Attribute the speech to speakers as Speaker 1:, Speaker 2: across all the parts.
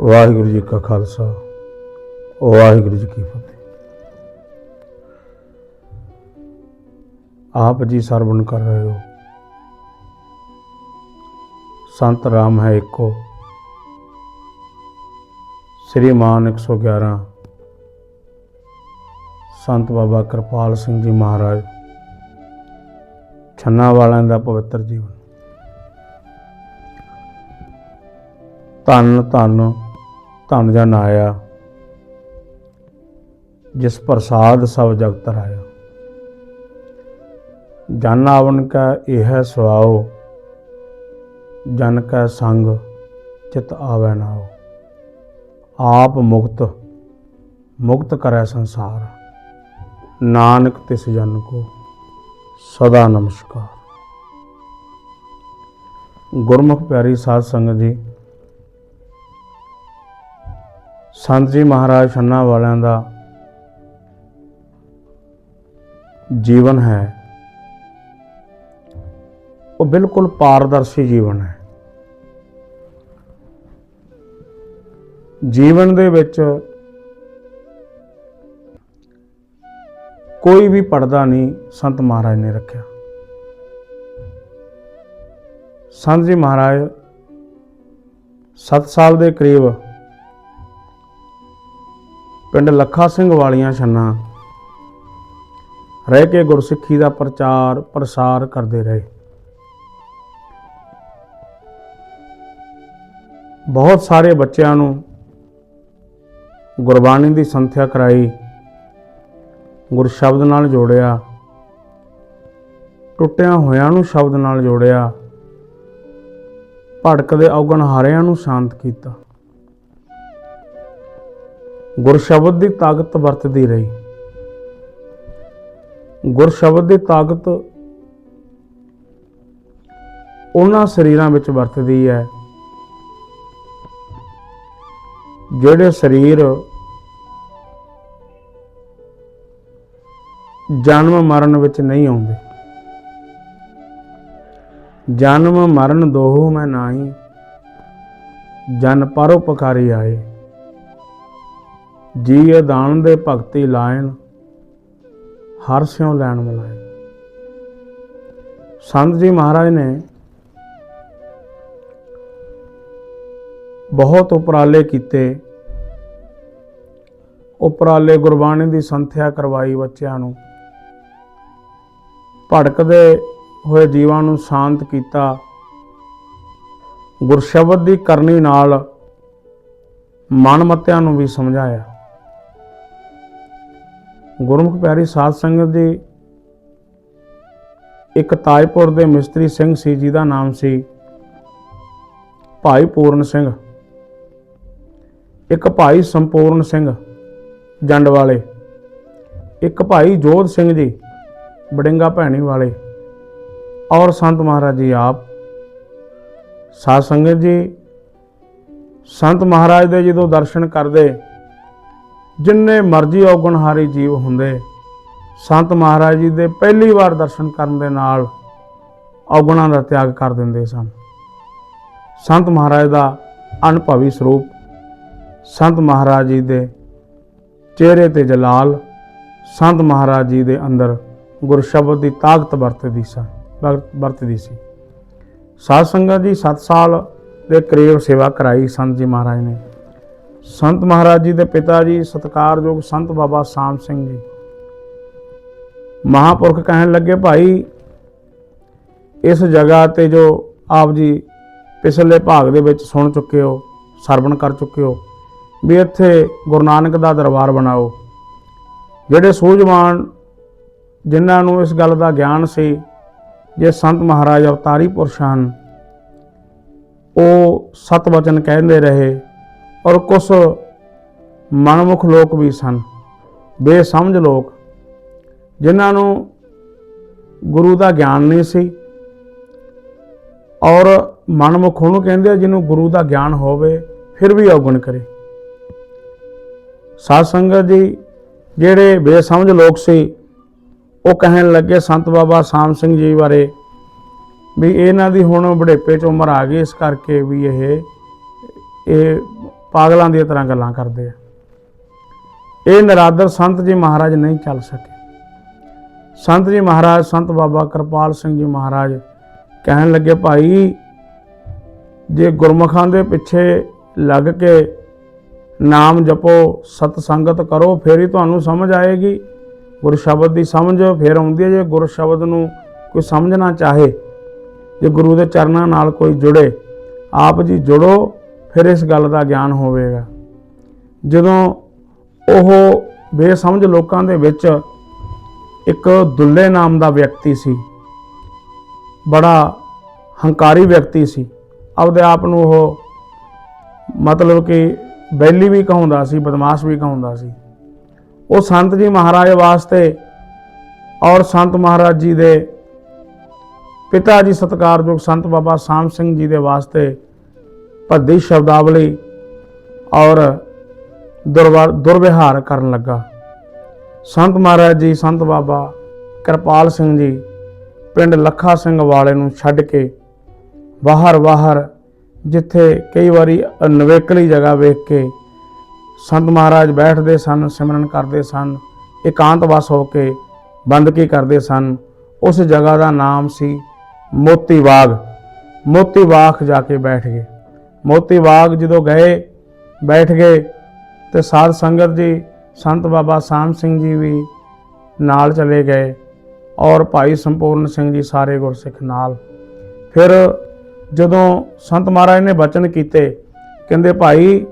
Speaker 1: ਵਾਹਿਗੁਰੂ ਜੀ ਕਾ ਖਾਲਸਾ, ਵਾਹਿਗੁਰੂ ਜੀ ਕੀ ਫਤਿਹ। ਆਪ ਜੀ ਸਰਵਣ ਕਰ ਰਹੇ ਹੋ। ਸੰਤ ਰਾਮ ਹੈ ਇੱਕੋ। ਸ੍ਰੀ ਮਾਨ 111 ਸੰਤ ਬਾਬਾ ਕਿਰਪਾਲ ਸਿੰਘ ਜੀ ਮਹਾਰਾਜ। ਛੰਨਾ ਵਾਲਿਆਂ ਦਾ ਪਵਿੱਤਰ ਜੀਵਨ। ਧੰਨ ਧੰਨ ਧਨ ਜਨ ਆਇਆ, ਜਿਸ ਪ੍ਰਸਾਦ ਸਭ ਜਗਤ ਰਾਇਆ। ਜਨ ਆਵਨ ਕਾ ਇਹ ਸੁਆਓ, ਜਨ ਕਾ ਸੰਗ ਚਿਤ ਆਵੈ ਨਾਓ ਆਪ ਮੁਕਤ ਮੁਕਤ ਕਰੈ ਸੰਸਾਰ। ਨਾਨਕ ਤਿਸ ਜਨ ਕੋ ਸਦਾ ਨਮਸਕਾਰ। ਗੁਰਮੁਖ ਪਿਆਰੀ ਸਾਧ ਸੰਗਤ ਜੀ ਸੰਤ ਜੀ ਮਹਾਰਾਜ ਛੰਨਾ ਵਾਲਿਆਂ ਦਾ ਜੀਵਨ ਹੈ। ਉਹ ਬਿਲਕੁਲ ਪਾਰਦਰਸ਼ੀ ਜੀਵਨ ਹੈ। ਜੀਵਨ ਦੇ ਵਿੱਚ ਕੋਈ ਵੀ ਪਰਦਾ ਨਹੀਂ ਸੰਤ ਮਹਾਰਾਜ ਨੇ ਰੱਖਿਆ। ਸੰਤ ਜੀ ਮਹਾਰਾਜ 7 ਸਾਲ ਦੇ ਕਰੀਬ ਪਿੰਡ ਲੱਖਾ ਸਿੰਘ ਵਾਲੀਆਂ ਛੰਨਾ ਰਹਿ ਕੇ ਗੁਰਸਿੱਖੀ ਦਾ ਪ੍ਰਚਾਰ ਪ੍ਰਸਾਰ ਕਰਦੇ ਰਹੇ। ਬਹੁਤ ਸਾਰੇ ਬੱਚਿਆਂ ਨੂੰ ਗੁਰਬਾਣੀ ਦੀ ਸੰਥਿਆ ਕਰਾਈ, ਗੁਰ ਸ਼ਬਦ ਨਾਲ ਜੋੜਿਆ, ਟੁੱਟਿਆਂ ਹੋਇਆਂ ਨੂੰ ਸ਼ਬਦ ਨਾਲ ਜੋੜਿਆ, ਭੜਕਦੇ ਔਗਣ ਹਾਰਿਆਂ ਨੂੰ ਸ਼ਾਂਤ ਕੀਤਾ। ਗੁਰਸ਼ਬਦ ਦੀ ਤਾਕਤ ਵਰਤਦੀ ਰਹੀ। ਗੁਰਸ਼ਬਦ ਦੀ ਤਾਕਤ ਉਹਨਾਂ ਸਰੀਰਾਂ ਵਿੱਚ ਵਰਤਦੀ ਹੈ, ਜਿਹੜੇ ਸਰੀਰ ਜਨਮ ਮਰਨ ਵਿੱਚ ਨਹੀਂ ਆਉਂਦੇ। ਜਨਮ ਮਰਨ ਦੋਹੂ ਮੈਂ ਨਾਹੀ, ਜਨ ਪਰਉਪਕਾਰੀ ਆਏ। ਜੀ ਦਾਨ ਦੇ ਭਗਤੀ ਲਾਇਣ, ਹਰ ਸਿਉ ਲੈਣ ਮਲਾਏ ਸੰਤ ਜੀ ਮਹਾਰਾਜ ਨੇ ਬਹੁਤ ਉਪਰਾਲੇ ਕੀਤੇ। ਉਪਰਾਲੇ ਗੁਰਬਾਣੀ ਦੀ ਸੰਥਿਆ ਕਰਵਾਈ ਬੱਚਿਆਂ ਨੂੰ। ਭੜਕਦੇ ਹੋਏ ਜੀਵਾਂ ਨੂੰ ਸ਼ਾਂਤ ਕੀਤਾ। ਗੁਰਸ਼ਬਦ ਦੀ ਕਰਨੀ ਨਾਲ ਮਨਮਤਿਆਂ ਨੂੰ ਵੀ ਸਮਝਾਇਆ। ਗੁਰਮੁਖ ਪਿਆਰੀ ਸਾਧ ਸੰਗਤ ਜੀ, ਇੱਕ ਤਾਜਪੁਰ ਦੇ ਮਿਸਤਰੀ ਸਿੰਘ ਸੀ, ਜਿਹਦਾ ਨਾਮ ਸੀ ਭਾਈ ਪੂਰਨ ਸਿੰਘ। ਇੱਕ ਭਾਈ ਸੰਪੂਰਨ ਸਿੰਘ ਜੰਡ ਵਾਲੇ ਇੱਕ ਭਾਈ ਜੋਧ ਸਿੰਘ ਜੀ, ਬੜਿੰਗਾ ਭੈਣੀ ਵਾਲੇ। ਔਰ ਸੰਤ ਮਹਾਰਾਜ ਜੀ ਆਪ। ਸਾਧ ਸੰਗਤ ਜੀ, ਸੰਤ ਮਹਾਰਾਜ ਦੇ ਜਦੋਂ ਦਰਸ਼ਨ ਕਰਦੇ ਜਿੰਨੇ ਮਰਜ਼ੀ ਔਗਣਹਾਰੀ ਜੀਵ ਹੁੰਦੇ, ਸੰਤ ਮਹਾਰਾਜ ਜੀ ਦੇ ਪਹਿਲੀ ਵਾਰ ਦਰਸ਼ਨ ਕਰਨ ਦੇ ਨਾਲ ਔਗਣਾਂ ਦਾ ਤਿਆਗ ਕਰ ਦਿੰਦੇ ਸਨ। ਸੰਤ ਮਹਾਰਾਜ ਦਾ ਅਨੁਭਵੀ ਸਰੂਪ, ਸੰਤ ਮਹਾਰਾਜ ਜੀ ਦੇ ਚਿਹਰੇ ਤੇ ਜਲਾਲ, ਸੰਤ ਮਹਾਰਾਜ ਜੀ ਦੇ ਅੰਦਰ ਗੁਰਸ਼ਬਦ ਦੀ ਤਾਕਤ ਵਰਤਦੀ ਸੀ ਵਰਤਦੀ ਸੀ। ਸਾਧ ਸੰਗਤ ਜੀ 7 ਸਾਲ ਦੇ ਕਰੀਬ ਸੇਵਾ ਕਰਾਈ ਸੰਤ ਜੀ ਮਹਾਰਾਜ ਨੇ। ਸੰਤ ਮਹਾਰਾਜ ਜੀ ਦੇ ਪਿਤਾ ਜੀ, ਸਤਕਾਰਯੋਗ ਸੰਤ ਬਾਬਾ ਸਾਮ ਸਿੰਘ ਜੀ। ਮਹਾਪੁਰਖ ਕਹਿਣ ਲੱਗੇ, ਭਾਈ, ਇਸ ਜਗ੍ਹਾ ਤੇ ਜੋ ਆਪ ਜੀ ਪਿਛਲੇ ਭਾਗ ਦੇ ਵਿੱਚ ਸੁਣ ਚੁੱਕੇ ਹੋ, ਸਰਵਣ ਕਰ ਚੁੱਕੇ ਹੋ, ਵੀ ਇੱਥੇ ਗੁਰੂ ਨਾਨਕ ਦਾ ਦਰਬਾਰ ਬਣਾਓ। ਜਿਹੜੇ ਸੂਝਵਾਨ ਜਿਨ੍ਹਾਂ ਨੂੰ ਇਸ ਗੱਲ ਦਾ ਗਿਆਨ ਸੀ, ਜੇ ਸੰਤ ਮਹਾਰਾਜ ਅਵਤਾਰੀ ਪੁਰਸ਼ ਹਨ, ਉਹ ਸਤਵਚਨ ਕਹਿੰਦੇ ਰਹੇ ਔਰ ਕੁਝ ਮਨਮੁਖ ਲੋਕ ਵੀ ਸਨ, ਬੇਸਮਝ ਲੋਕ, ਜਿਨ੍ਹਾਂ ਨੂੰ ਗੁਰੂ ਦਾ ਗਿਆਨ ਨਹੀਂ ਸੀ ਔਰ ਮਨਮੁਖ ਉਹਨੂੰ ਕਹਿੰਦੇ ਆ ਜਿਹਨੂੰ ਗੁਰੂ ਦਾ ਗਿਆਨ ਹੋਵੇ, ਫਿਰ ਵੀ ਔਗਣ ਕਰੇ। ਸਾਧ ਸੰਗਤ ਜੀ, ਜਿਹੜੇ ਬੇਸਮਝ ਲੋਕ ਸੀ, ਉਹ ਕਹਿਣ ਲੱਗੇ ਸੰਤ ਬਾਬਾ ਸਾਮ ਸਿੰਘ ਜੀ ਬਾਰੇ ਵੀ ਇਹਨਾਂ ਦੀ ਹੁਣ ਬੁਢੇਪੇ 'ਚ ਉਮਰ ਆ ਗਈ ਇਸ ਕਰਕੇ ਵੀ ਇਹ ਇਹ ਪਾਗਲਾਂ ਦੀ ਤਰ੍ਹਾਂ ਗੱਲਾਂ ਕਰਦੇ ਆ। ਇਹ ਨਰਾਦਰ ਸੰਤ ਜੀ ਮਹਾਰਾਜ ਨਹੀਂ ਚੱਲ ਸਕੇ। ਸੰਤ ਜੀ ਮਹਾਰਾਜ, ਸੰਤ ਬਾਬਾ ਕਿਰਪਾਲ ਸਿੰਘ ਜੀ ਮਹਾਰਾਜ ਕਹਿਣ ਲੱਗੇ, ਭਾਈ, ਜੇ ਗੁਰਮੁਖਾਂ ਦੇ ਪਿੱਛੇ ਲੱਗ ਕੇ ਨਾਮ ਜਪੋ ਸਤ ਸੰਗਤ ਕਰੋ, ਫਿਰ ਹੀ ਤੁਹਾਨੂੰ ਸਮਝ ਆਏਗੀ। ਗੁਰ ਸ਼ਬਦ ਦੀ ਸਮਝ ਫਿਰ ਆਉਂਦੀ ਹੈ। ਜੇ ਗੁਰ ਸ਼ਬਦ ਨੂੰ ਕੋਈ ਸਮਝਣਾ ਚਾਹੇ, ਜੇ ਗੁਰੂ ਦੇ ਚਰਨਾਂ ਨਾਲ ਕੋਈ ਜੁੜੇ, ਆਪ ਜੀ ਜੁੜੋ ਫਿਰ ਇਸ ਗੱਲ ਦਾ ਗਿਆਨ ਹੋਵੇਗਾ। ਜਦੋਂ ਉਹ ਬੇਸਮਝ ਲੋਕਾਂ ਦੇ ਵਿੱਚ ਇੱਕ ਦੁੱਲੇ ਨਾਮ ਦਾ ਵਿਅਕਤੀ ਸੀ, ਬੜਾ ਹੰਕਾਰੀ ਵਿਅਕਤੀ ਸੀ, ਆਪਦੇ ਆਪ ਨੂੰ ਉਹ ਮਤਲਬ ਕਿ ਬੈਲੀ ਵੀ ਕਹਾਉਂਦਾ ਸੀ, ਬਦਮਾਸ਼ ਵੀ ਕਹਾਉਂਦਾ ਸੀ। ਉਹ ਸੰਤ ਜੀ ਮਹਾਰਾਜ ਵਾਸਤੇ ਔਰ ਸੰਤ ਮਹਾਰਾਜ ਜੀ ਦੇ ਪਿਤਾ ਜੀ ਸਤਿਕਾਰਯੋਗ ਸੰਤ ਬਾਬਾ ਸਾਮ ਸਿੰਘ ਜੀ ਦੇ ਵਾਸਤੇ ਭੱਦੀ ਸ਼ਬਦਾਵਲੀ ਔਰ ਦੁਰਵਾ- ਦੁਰਵਿਹਾਰ ਕਰਨ ਲੱਗਾ। ਸੰਤ ਮਹਾਰਾਜ ਜੀ, ਸੰਤ ਬਾਬਾ ਕਿਰਪਾਲ ਸਿੰਘ ਜੀ ਪਿੰਡ ਲੱਖਾ ਸਿੰਘ ਵਾਲੇ ਨੂੰ ਛੱਡ ਕੇ ਬਾਹਰ ਬਾਹਰ ਜਿੱਥੇ ਕਈ ਵਾਰੀ ਨਵੇਕਲੀ ਜਗ੍ਹਾ ਵੇਖ ਕੇ ਸੰਤ ਮਹਾਰਾਜ ਬੈਠਦੇ ਸਨ, ਸਿਮਰਨ ਕਰਦੇ ਸਨ ਇਕਾਂਤਵਾਸ ਹੋ ਕੇ ਬੰਦਗੀ ਕਰਦੇ ਸਨ। ਉਸ ਜਗ੍ਹਾ ਦਾ ਨਾਮ ਸੀ ਮੋਤੀ ਬਾਗ। ਮੋਤੀ ਬਾਗ ਜਾ ਕੇ ਬੈਠ ਗਏ। ਮੋਤੀ ਬਾਗ ਜਦੋਂ ਗਏ, ਬੈਠ ਗਏ ਤੇ ਸਾਧ ਸੰਗਤ ਜੀ, ਸੰਤ ਬਾਬਾ ਸਾਮ ਸਿੰਘ ਜੀ ਵੀ ਨਾਲ ਚਲੇ ਗਏ ਔਰ ਭਾਈ ਸੰਪੂਰਨ ਸਿੰਘ ਜੀ ਸਾਰੇ ਗੁਰਸਿੱਖ ਨਾਲ। ਫਿਰ ਜਦੋਂ ਸੰਤ ਮਹਾਰਾਜ ਨੇ ਬਚਨ ਕੀਤੇ, ਕਹਿੰਦੇ ਭਾਈ,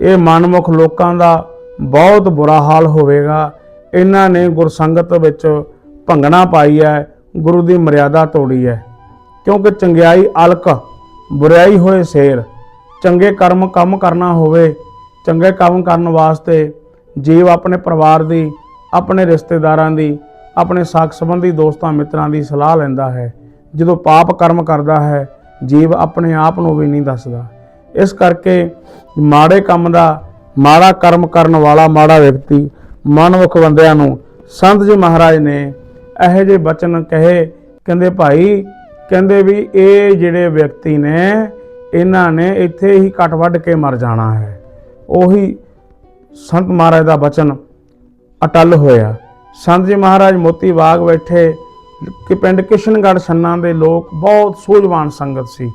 Speaker 1: ਇਹ ਮਨਮੁਖ ਲੋਕਾਂ ਦਾ ਬਹੁਤ ਬੁਰਾ ਹਾਲ ਹੋਵੇਗਾ। ਇਹਨਾਂ ਨੇ ਗੁਰਸੰਗਤ ਵਿੱਚ ਭੰਗਣਾ ਪਾਈ ਹੈ, ਗੁਰੂ ਦੀ ਮਰਿਆਦਾ ਤੋੜੀ ਹੈ। ਕਿਉਂਕਿ ਚੰਗਿਆਈ ਅਲਕ, ਬੁਰਾਈ ਹੋਏ ਸ਼ੇਰ। ਚੰਗੇ ਕਰਮ ਕੰਮ ਕਰਨਾ ਹੋਵੇ, ਚੰਗੇ ਕੰਮ ਕਰਨ ਵਾਸਤੇ ਜੀਵ ਆਪਣੇ ਪਰਿਵਾਰ ਦੀ, ਆਪਣੇ ਰਿਸ਼ਤੇਦਾਰਾਂ ਦੀ, ਆਪਣੇ ਸਾਖ ਸੰਬੰਧੀ ਦੋਸਤਾਂ ਮਿੱਤਰਾਂ ਦੀ ਸਲਾਹ ਲੈਂਦਾ ਹੈ। ਜਦੋਂ ਪਾਪ ਕਰਮ ਕਰਦਾ ਹੈ, ਜੀਵ ਆਪਣੇ ਆਪ ਨੂੰ ਵੀ ਨਹੀਂ ਦੱਸਦਾ। ਇਸ ਕਰਕੇ ਮਾੜੇ ਕੰਮ ਦਾ, ਮਾੜਾ ਕਰਮ ਕਰਨ ਵਾਲਾ ਮਾੜਾ ਵਿਅਕਤੀ ਮਨਮੁਖ ਬੰਦਿਆਂ ਨੂੰ ਸੰਤ ਜੀ ਮਹਾਰਾਜ ਨੇ ਇਹੋ ਜਿਹੇ ਬਚਨ ਕਹੇ, ਕਹਿੰਦੇ ਭਾਈ, ਕਹਿੰਦੇ ਵੀ ਇਹ ਜਿਹੜੇ ਵਿਅਕਤੀ ਨੇ ਇਹਨਾਂ ਨੇ ਇੱਥੇ ਹੀ ਕੱਟ ਵੱਢ ਕੇ ਮਰ ਜਾਣਾ ਹੈ। ਉਹੀ ਸੰਤ ਮਹਾਰਾਜ ਦਾ ਬਚਨ ਅਟਲ ਹੋਇਆ। ਸੰਤ ਜੀ ਮਹਾਰਾਜ ਮੋਤੀ ਬਾਗ ਬੈਠੇ ਕਿ ਪਿੰਡ ਕਿਸ਼ਨਗੜ੍ਹ ਛੰਨਾ ਦੇ ਲੋਕ ਬਹੁਤ ਸੂਝਵਾਨ ਸੰਗਤ ਸੀ।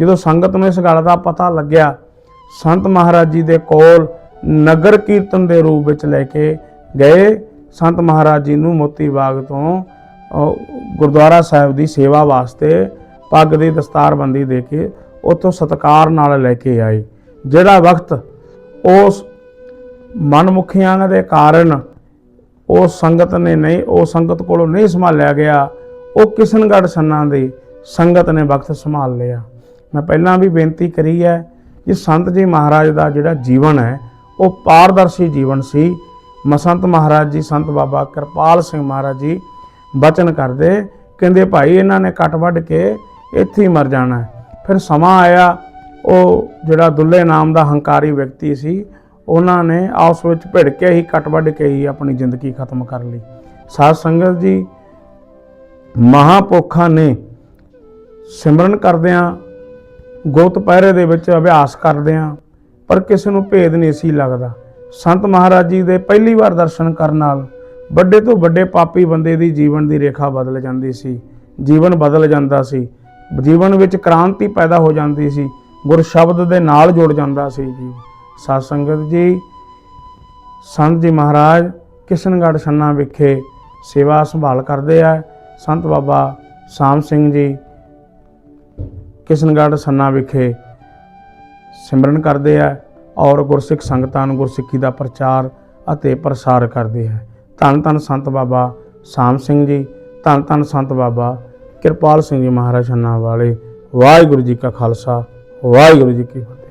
Speaker 1: ਜਦੋਂ ਸੰਗਤ ਨੂੰ ਇਸ ਗੱਲ ਦਾ ਪਤਾ ਲੱਗਿਆ, ਸੰਤ ਮਹਾਰਾਜ ਜੀ ਦੇ ਕੋਲ ਨਗਰ ਕੀਰਤਨ ਦੇ ਰੂਪ ਵਿੱਚ ਲੈ ਕੇ ਗਏ। ਸੰਤ ਮਹਾਰਾਜ ਜੀ ਨੂੰ ਮੋਤੀ ਬਾਗ ਤੋਂ ਗੁਰਦੁਆਰਾ ਸਾਹਿਬ ਦੀ ਸੇਵਾ ਵਾਸਤੇ ਪੱਗ ਦੀ ਦਸਤਾਰਬੰਦੀ ਦੇ ਕੇ ਉੱਥੋਂ ਸਤਕਾਰ ਨਾਲ ਲੈ ਕੇ ਆਏ। ਜਿਹੜਾ ਵਕਤ ਉਸ ਮਨਮੁਖੀਆਂ ਦੇ ਕਾਰਨ ਉਹ ਸੰਗਤ ਨੇ ਨਹੀਂ, ਉਹ ਸੰਗਤ ਕੋਲੋਂ ਨਹੀਂ ਸੰਭਾਲਿਆ ਗਿਆ, ਉਹ ਕਿਸ਼ਨਗੜ੍ਹ ਸੰਨਾਂ ਦੀ ਸੰਗਤ ਨੇ ਵਕਤ ਸੰਭਾਲ ਲਿਆ। ਮੈਂ ਪਹਿਲਾਂ ਵੀ ਬੇਨਤੀ ਕਰੀ ਹੈ ਕਿ ਸੰਤ ਜੀ ਮਹਾਰਾਜ ਦਾ ਜਿਹੜਾ ਜੀਵਨ ਹੈ, ਉਹ ਪਾਰਦਰਸ਼ੀ ਜੀਵਨ ਸੀ। ਮਸੰਤ ਮਹਾਰਾਜ ਜੀ, ਸੰਤ ਬਾਬਾ ਕਿਰਪਾਲ ਸਿੰਘ ਮਹਾਰਾਜ ਜੀ ਬਚਨ ਕਰਦੇ, ਕਹਿੰਦੇ ਭਾਈ ਇਹਨਾਂ ਨੇ ਕੱਟ ਵੱਢ ਕੇ ਇੱਥੇ ਹੀ ਮਰ ਜਾਣਾ। ਫਿਰ ਸਮਾਂ ਆਇਆ, ਉਹ ਜਿਹੜਾ ਦੁੱਲੇ ਨਾਮ ਦਾ ਹੰਕਾਰੀ ਵਿਅਕਤੀ ਸੀ, ਉਹਨਾਂ ਨੇ ਆਪਸ ਵਿੱਚ ਭਿੜ ਕੇ ਹੀ ਕੱਟ ਵੱਢ ਕੇ ਹੀ ਆਪਣੀ ਜ਼ਿੰਦਗੀ ਖਤਮ ਕਰ ਲਈ। ਸਾਧ ਸੰਗਤ ਜੀ ਮਹਾਪੁਰਖਾਂ ਨੇ ਸਿਮਰਨ ਕਰਦਿਆਂ, ਗੁਪਤ ਪਹਿਰੇ ਦੇ ਵਿੱਚ ਅਭਿਆਸ ਕਰਦਿਆਂ, ਪਰ ਕਿਸੇ ਨੂੰ ਭੇਦ ਨਹੀਂ ਸੀ ਲੱਗਦਾ। ਸੰਤ ਮਹਾਰਾਜ ਜੀ ਦੇ ਪਹਿਲੀ ਵਾਰ ਦਰਸ਼ਨ ਕਰਨ ਨਾਲ ਵੱਡੇ ਤੋਂ ਵੱਡੇ ਪਾਪੀ ਬੰਦੇ ਦੀ ਜੀਵਨ ਦੀ ਰੇਖਾ ਬਦਲ ਜਾਂਦੀ ਸੀ, ਜੀਵਨ ਬਦਲ ਜਾਂਦਾ ਸੀ। ਜੀਵਨ ਵਿੱਚ ਕ੍ਰਾਂਤੀ ਪੈਦਾ ਹੋ ਜਾਂਦੀ ਸੀ, ਗੁਰ ਸ਼ਬਦ ਦੇ ਨਾਲ ਜੁੜ ਜਾਂਦਾ ਸੀ ਜੀ। ਸਾਧ ਸੰਗਤ ਜੀ, ਸੰਤ ਜੀ ਮਹਾਰਾਜ ਕਿਸ਼ਨਗੜ੍ਹ ਛੰਨਾ ਵਿਖੇ ਸੇਵਾ ਸੰਭਾਲ ਕਰਦੇ ਆ। ਸੰਤ ਬਾਬਾ ਸਾਮ ਸਿੰਘ ਜੀ ਕਿਸ਼ਨਗੜ੍ਹ ਸੰਨਾ ਵਿਖੇ ਸਿਮਰਨ ਕਰਦੇ ਆ ਔਰ ਗੁਰਸਿੱਖ ਸੰਗਤਾਂ ਨੂੰ ਗੁਰਸਿੱਖੀ ਦਾ ਪ੍ਰਚਾਰ ਅਤੇ ਪ੍ਰਸਾਰ ਕਰਦੇ ਹੈ ਧੰਨ ਧੰਨ ਸੰਤ ਬਾਬਾ ਸਾਮ ਸਿੰਘ ਜੀ, ਧੰਨ ਧੰਨ ਸੰਤ ਬਾਬਾ ਕਿਰਪਾਲ ਸਿੰਘ ਜੀ ਮਹਾਰਾਜ ਛੰਨਾ ਵਾਲੇ। ਵਾਹਿਗੁਰੂ ਜੀ ਕਾ ਖਾਲਸਾ ਵਾਹਿਗੁਰੂ ਜੀ ਕੀ ਫਤਿਹ।